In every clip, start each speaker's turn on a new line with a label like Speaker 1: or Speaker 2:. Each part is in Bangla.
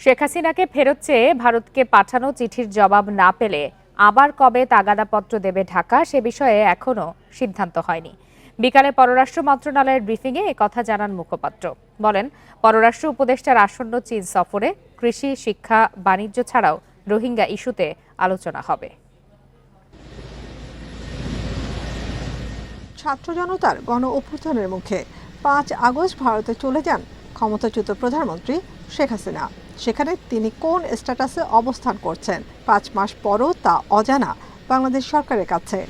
Speaker 1: শেখ হাসিনাকে ফেরত চেয়ে ভারতকে পাঠানো চিঠির জবাব না পেলে আবার কবে তাগাদাপত্র দেবে ঢাকা সে বিষয়ে এখনও সিদ্ধান্ত হয়নি। বিকালে পররাষ্ট্র মন্ত্রণালয়ের ব্রিফিংয়ে কথা জানান মুখপাত্র। বলেন, পররাষ্ট্র উপদেষ্টার আসন্ন চীন সফরে কৃষি, শিক্ষা, বাণিজ্য ছাড়াও রোহিঙ্গা ইস্যুতে আলোচনা হবে।
Speaker 2: ছাত্র জনতার গণ অভ্যুত্থানের মুখে পাঁচ আগস্ট ভারতে চলে যান ক্ষমতাচ্যুত প্রধানমন্ত্রী শেখ হাসিনা। সেখানে তিনি কোন স্ট্যাটাসে অবস্থান করছেন? পাঁচ মাস পরও তা অজানা। বাংলাদেশ সরকারের কাছে।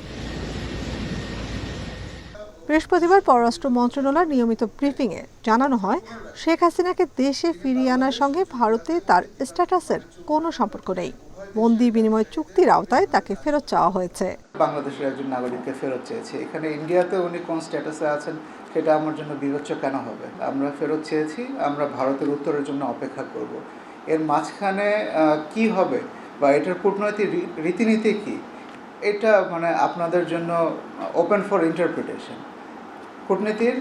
Speaker 2: বৃহস্পতিবার পররাষ্ট্র মন্ত্রণালয়ের নিয়মিত ব্রিফিংয়ে জানানো হয়, শেখ হাসিনাকে দেশে ফিরিয়ে আনার সঙ্গে ভারতে তার স্ট্যাটাসের কোনো সম্পর্ক নেই। বন্দি বিনিময় চুক্তির আওতায় তাকে ফেরত চাওয়া হয়েছে।
Speaker 3: বাংলাদেশের একজন নাগরিককে ফেরত চেয়েছি। এখানে ইন্ডিয়াতে উনি কোন স্ট্যাটাসে আছেন সেটা আমার জন্য বিবেচ্য কেন হবে? আমরা ফেরত চেয়েছি, আমরা ভারতের উত্তরের জন্য অপেক্ষা করব। এর মাঝখানে কি হবে বা এটার কূটনৈতিক রীতিনীতি কি? এটা মানে আপনাদের জন্য ওপেন ফর ইন্টারপ্রিটেশন কূটনীতির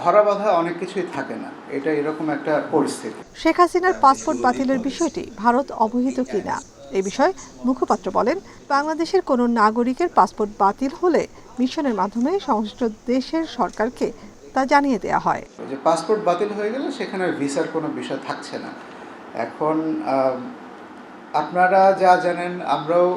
Speaker 3: ধরা বাধা অনেক কিছুই থাকে না। এটা এরকম একটা পরিস্থিতি।
Speaker 2: শেখ হাসিনার পাসপোর্ট বাতিলের বিষয়টি ভারত অবহিত কিনা? এ বিষয়ে মুখপাত্র বলেন বাংলাদেশের কোনো নাগরিকের পাসপোর্ট বাতিল হলে মিশনের মাধ্যমে সংশ্লিষ্ট দেশের সরকারকে তা জানিয়ে দেওয়া হয়।
Speaker 3: যে পাসপোর্ট বাতিল হয়ে গেলে সেখানে ভিসার কোনো বিষয় থাকছে না। এখন আপনারা যা জানেন আমরাও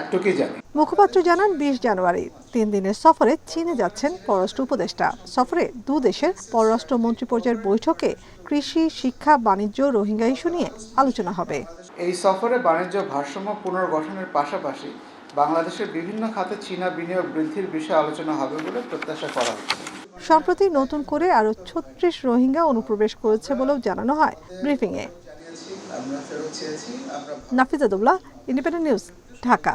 Speaker 3: একটুকুই জানি।
Speaker 2: মুখপাত্র জানান বিশ জানুয়ারি তিন দিনের সফরে চীনে যাচ্ছেন পররাষ্ট্র উপদেষ্টা। সফরে দু দেশের পররাষ্ট্র মন্ত্রী পর্যায়ের বৈঠকে কৃষি শিক্ষা বাণিজ্য রোহিঙ্গা ইস্যু নিয়ে আলোচনা হবে।
Speaker 3: এই সফরে বাণিজ্য ভারসাম্য পুনর্গঠনের পাশাপাশি বাংলাদেশের বিভিন্ন খাতে চীনা বিনিয়োগ বৃদ্ধির বিষয়ে আলোচনা হবে বলে প্রত্যাশা করা হচ্ছে।
Speaker 2: সম্প্রতি নতুন করে আরও ছত্রিশ রোহিঙ্গা অনুপ্রবেশ করেছে বলেও জানানো হয় ব্রিফিংয়ে। Nafizadullah Independent News Dhaka.